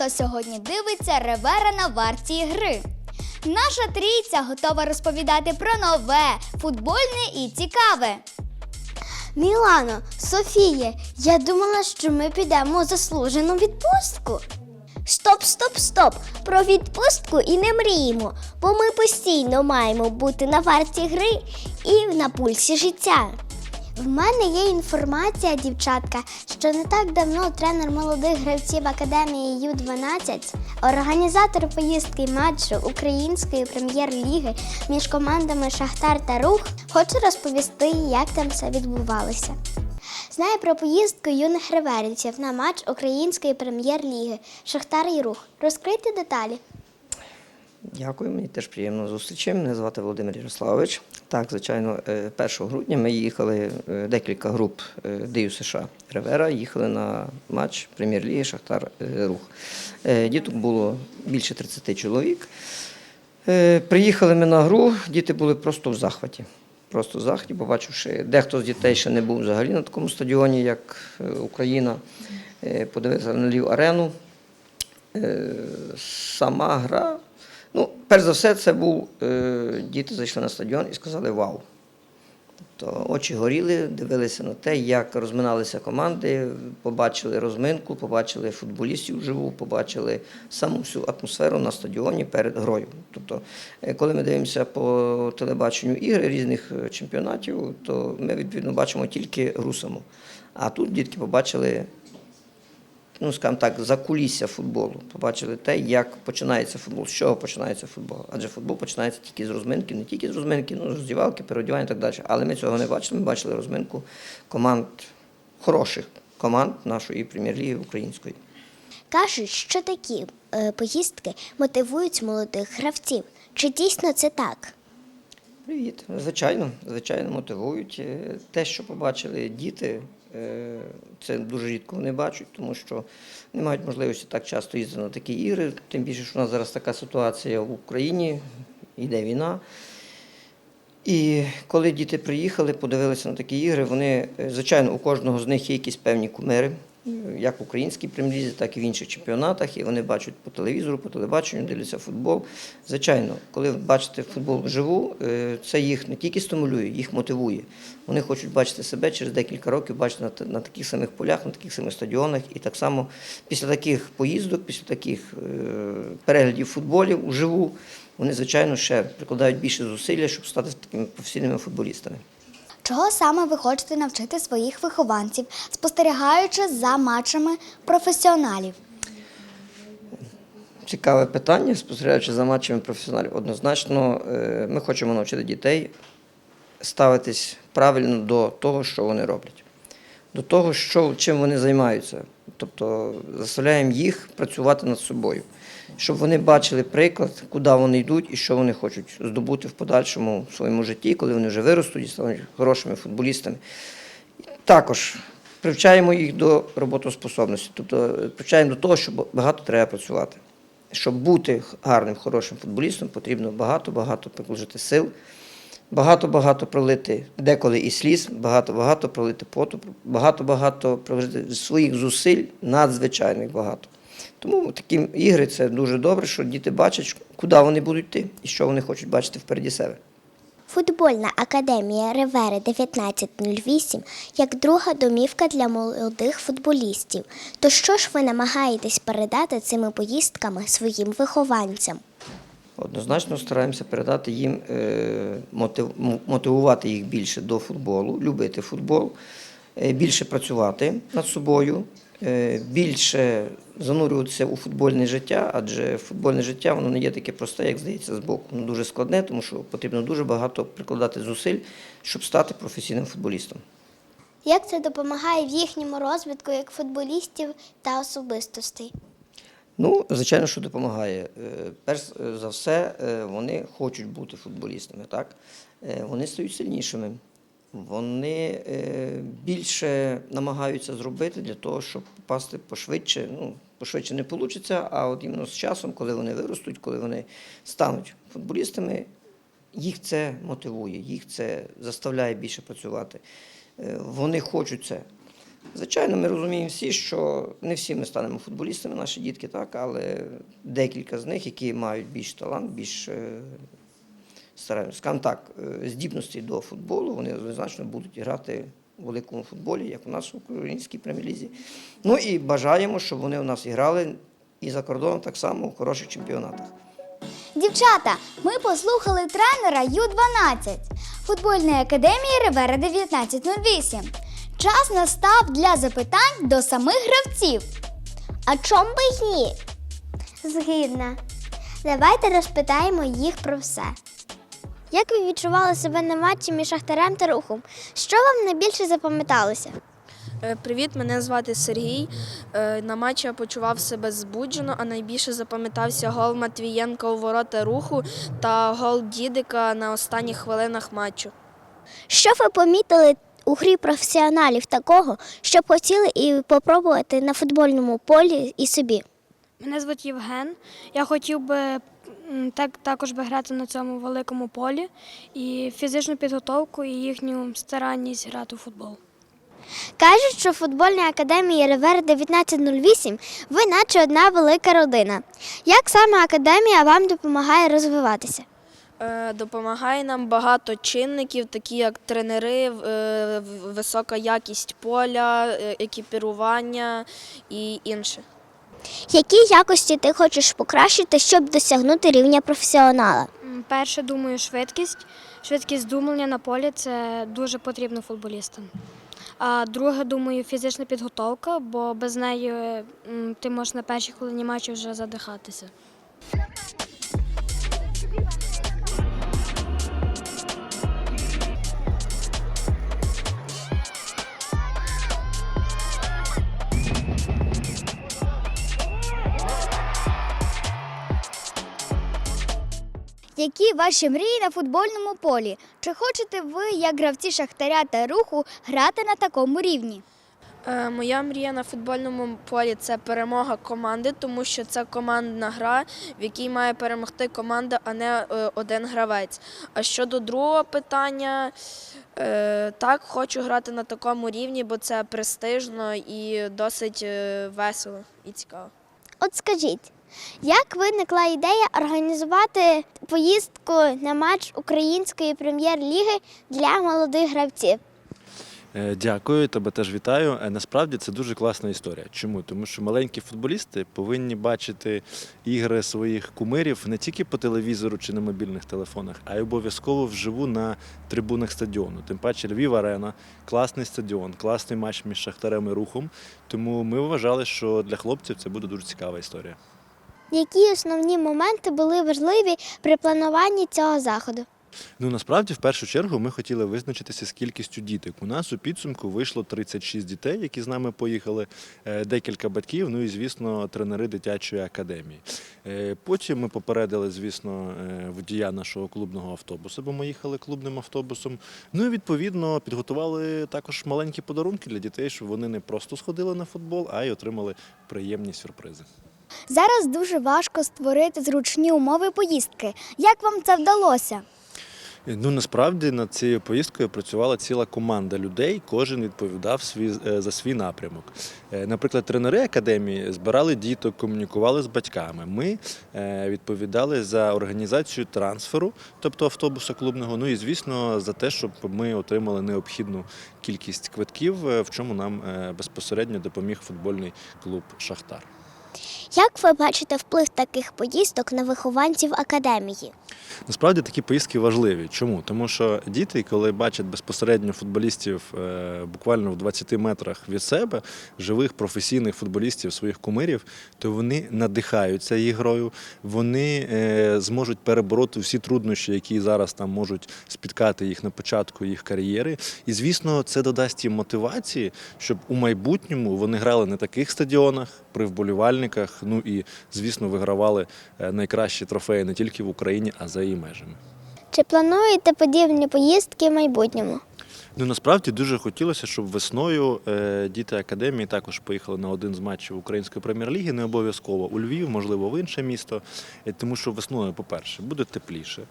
Хто сьогодні дивиться Ревера на варті гри. Наша трійця готова розповідати про нове, футбольне і цікаве. Мілано, Софія, я думала, що ми підемо заслужену відпустку. Стоп, стоп, стоп! Про відпустку і не мріємо, бо ми постійно маємо бути на варті гри і на пульсі життя. В мене є інформація, дівчатка, що не так давно тренер молодих гравців Академії Ю-12, організатор поїздки матчу Української прем'єр-ліги між командами Шахтар та Рух, хоче розповісти, як там все відбувалося. Знає про поїздку юних реверівців на матч Української прем'єр-ліги Шахтар і Рух. Розкрийте деталі. Дякую, мені теж приємно зустрічі. Мене звати Володимир Ярославович. Так, звичайно, е, 1 грудня ми їхали е, декілька груп е, Дию США Ревера, їхали на матч прем'єр-ліги Шахтар е, Рух. Е, Діток було більше 30 чоловік. Е, Приїхали ми на гру, діти були просто в захваті. Просто в захваті, побачивши, дехто з дітей ще не був взагалі на такому стадіоні, як е, Україна. Е, Подивився на Львів арену. Е, Сама гра. Ну, перш за все, це був е, діти зайшли на стадіон і сказали вау. Тобто очі горіли, дивилися на те, як розминалися команди, побачили розминку, побачили футболістів вживу, побачили саму всю атмосферу на стадіоні перед грою. Тобто, е, коли ми дивимося по телебаченню ігри різних е, чемпіонатів, то ми відповідно бачимо тільки гру саму. А тут дітки побачили ну, скажімо так, за кулісся футболу. Побачили те, як починається футбол, з чого починається футбол. Адже футбол починається тільки з розминки, не тільки з розминки, ну, з роздівалки, переодівання і так далі. Але ми цього не бачили. Ми бачили розминку команд, хороших команд нашої прем'єр-ліги української. Кажуть, що такі е, поїздки мотивують молодих гравців. Чи дійсно це так? Привіт. Звичайно, звичайно, мотивують. Е, Те, що побачили діти, це дуже рідко вони бачать, тому що не мають можливості так часто їздити на такі ігри. Тим більше, що у нас зараз така ситуація в Україні, йде війна. І коли діти приїхали, подивилися на такі ігри, вони, е, звичайно, у кожного з них є якісь певні кумири, е, як в українській прем'єрі, так і в інших чемпіонатах. І вони бачать по телевізору, по телебаченню, дивляться футбол. Звичайно, коли бачите футбол вживу, е, це їх не тільки стимулює, їх мотивує. Вони хочуть бачити себе через декілька років, бачити на, на таких самих полях, на таких самих стадіонах. І так само після таких поїздок, після таких е, переглядів футболів вживу, вони, звичайно, ще прикладають більше зусилля, щоб стати такими професійними футболістами. Чого саме ви хочете навчити своїх вихованців, спостерігаючи за матчами професіоналів? Цікаве питання, спостерігаючи за матчами професіоналів. Однозначно, е, ми хочемо навчити дітей ставитись правильно до того, що вони роблять, до того, що, чим вони займаються. Тобто заставляємо їх працювати над собою, щоб вони бачили приклад, куди вони йдуть і що вони хочуть здобути в подальшому своєму житті, коли вони вже виростуть і стануть хорошими футболістами. Також привчаємо їх до роботоспособності, тобто е, привчаємо до того, що багато треба працювати. Щоб бути гарним, хорошим футболістом, потрібно багато-багато приложити сил, багато-багато пролити деколи і сліз, багато-багато пролити поту, багато-багато приложити своїх зусиль, надзвичайних багато. Тому такі ігри це дуже добре, що діти бачать, куди вони будуть йти і що вони хочуть бачити впереді себе. Футбольна академія Ревери 1908 як друга домівка для молодих футболістів. То що ж ви намагаєтесь передати цими поїздками своїм вихованцям? Однозначно стараємося передати їм, е, мотивувати їх більше до футболу, любити футбол, е, більше працювати над собою, більше занурюватися у футбольне життя, адже футбольне життя воно не є таке просте, як здається збоку. Воно дуже складне, тому що потрібно дуже багато прикладати зусиль, щоб стати професійним футболістом. Як це допомагає в їхньому розвитку як футболістів та особистостей? Ну, звичайно, що допомагає. Е, Перш за все, е, вони хочуть бути футболістами, так? Е, Вони стають сильнішими. Вони е, більше намагаються зробити для того, щоб попасти пошвидше. Ну, пошвидше не вийде, а от іменно з часом, коли вони виростуть, коли вони стануть футболістами, їх це мотивує, їх це заставляє більше працювати. Е, Вони хочуть це. Звичайно, ми розуміємо всі, що не всі ми станемо футболістами, наші дітки, так, але декілька з них, які мають більш талант, більш е, скажімо так, е, здібності до футболу, вони однозначно будуть грати у великому футболі, як у нас в українській прем'єр-лізі. Ну і бажаємо, щоб вони у нас і грали і за кордоном так само у хороших чемпіонатах. Дівчата, ми послухали тренера Ю-12 футбольної академії Ривера 1908. Час настав для запитань до самих гравців. А чом би ні? Згідна. Давайте розпитаємо їх про все. Як ви відчували себе на матчі між Шахтарем та Рухом? Що вам найбільше запам'яталося? Е, Привіт, мене звати Сергій. Е, На матчі я почував себе збуджено, а найбільше запам'ятався гол Матвієнка у ворота руху та гол Дідика на останніх хвилинах матчу. Що ви помітили у грі професіоналів такого, щоб хотіли і попробувати на футбольному полі і собі? Мене звуть Євген. Я хотів би так, також би грати на цьому великому полі і фізичну підготовку і їхню старанність грати у футбол. Кажуть, що в футбольній академії Ревер 1908 ви наче одна велика родина. Як саме академія вам допомагає розвиватися? Е, Допомагає нам багато чинників, такі як тренери, е, в- висока якість поля, е, екіпірування і інше. Які якості ти хочеш покращити, щоб досягнути рівня професіонала? Перше, думаю, швидкість. Швидкість думання на полі це дуже потрібно футболістам. А друге, думаю, фізична підготовка, бо без неї ти можеш на першій хвилині матчу вже задихатися. Які ваші мрії на футбольному полі? Чи хочете ви, як гравці Шахтаря та руху, грати на такому рівні? Е, Моя мрія на футбольному полі це перемога команди, тому що це командна гра, в якій має перемогти команда, а не е, один гравець. А щодо другого питання, е, так, хочу грати на такому рівні, бо це престижно і досить е, весело і цікаво. От скажіть, як виникла ідея організувати поїздку на матч української прем'єр-ліги для молодих гравців? Е, Дякую, тебе теж вітаю. Е, Насправді це дуже класна історія. Чому? Тому що маленькі футболісти повинні бачити ігри своїх кумирів не тільки по телевізору чи на мобільних телефонах, а й обов'язково вживу на трибунах стадіону. Тим паче Львів Арена, класний стадіон, класний матч між Шахтарем і рухом. Тому ми вважали, що для хлопців це буде дуже цікава історія. Які основні моменти були важливі при плануванні цього заходу? Ну насправді, в першу чергу, ми хотіли визначитися з кількістю діток. У нас у підсумку вийшло 36 дітей, які з нами поїхали, е, декілька батьків, ну і звісно, тренери дитячої академії. Е, Потім ми попередили, звісно, е, водія нашого клубного автобуса, бо ми їхали клубним автобусом. Ну і відповідно підготували також маленькі подарунки для дітей, щоб вони не просто сходили на футбол, а й отримали приємні сюрпризи. Зараз дуже важко створити зручні умови поїздки. Як вам це вдалося? Ну насправді над цією поїздкою працювала ціла команда людей. Кожен відповідав свій е, за свій напрямок. Е, Наприклад, тренери академії збирали діток, комунікували з батьками. Ми е, відповідали за організацію трансферу, тобто автобуса клубного. Ну і звісно, за те, щоб ми отримали необхідну кількість квитків, е, в чому нам е, безпосередньо допоміг футбольний клуб Шахтар. Як ви бачите вплив таких поїздок на вихованців академії? Насправді такі поїздки важливі. Чому? Тому що діти, коли бачать безпосередньо футболістів е, буквально в 20 метрах від себе, живих професійних футболістів, своїх кумирів, то вони надихаються їх грою, вони е, зможуть перебороти всі труднощі, які зараз там можуть спіткати їх на початку їх кар'єри. І звісно, це додасть їм мотивації, щоб у майбутньому вони грали на таких стадіонах, при вболівальниках. Ну і звісно, вигравали е, найкращі трофеї не тільки в Україні, а за її межами. Чи плануєте подібні поїздки в майбутньому? Ну насправді дуже хотілося, щоб весною е, діти академії також поїхали на один з матчів української прем'єр-ліги, не обов'язково у Львів, можливо, в інше місто. Е, Тому що весною, по-перше, буде тепліше.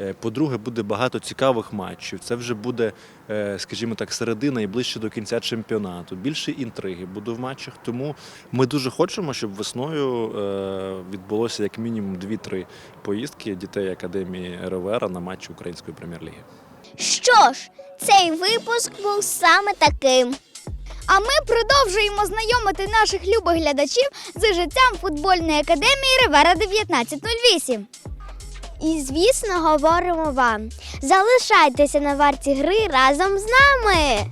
Е, по-друге, буде багато цікавих матчів. Це вже буде, скажімо так, середина і ближче до кінця чемпіонату. Більше інтриги буде в матчах. Тому ми дуже хочемо, щоб весною відбулося як мінімум 2-3 поїздки дітей академії РВР на матчі української прем'єр-ліги. Що ж, цей випуск був саме таким. А ми продовжуємо знайомити наших любих глядачів з життям футбольної академії Ревера 1908. І, звісно, говоримо вам: залишайтеся на варті гри разом з нами.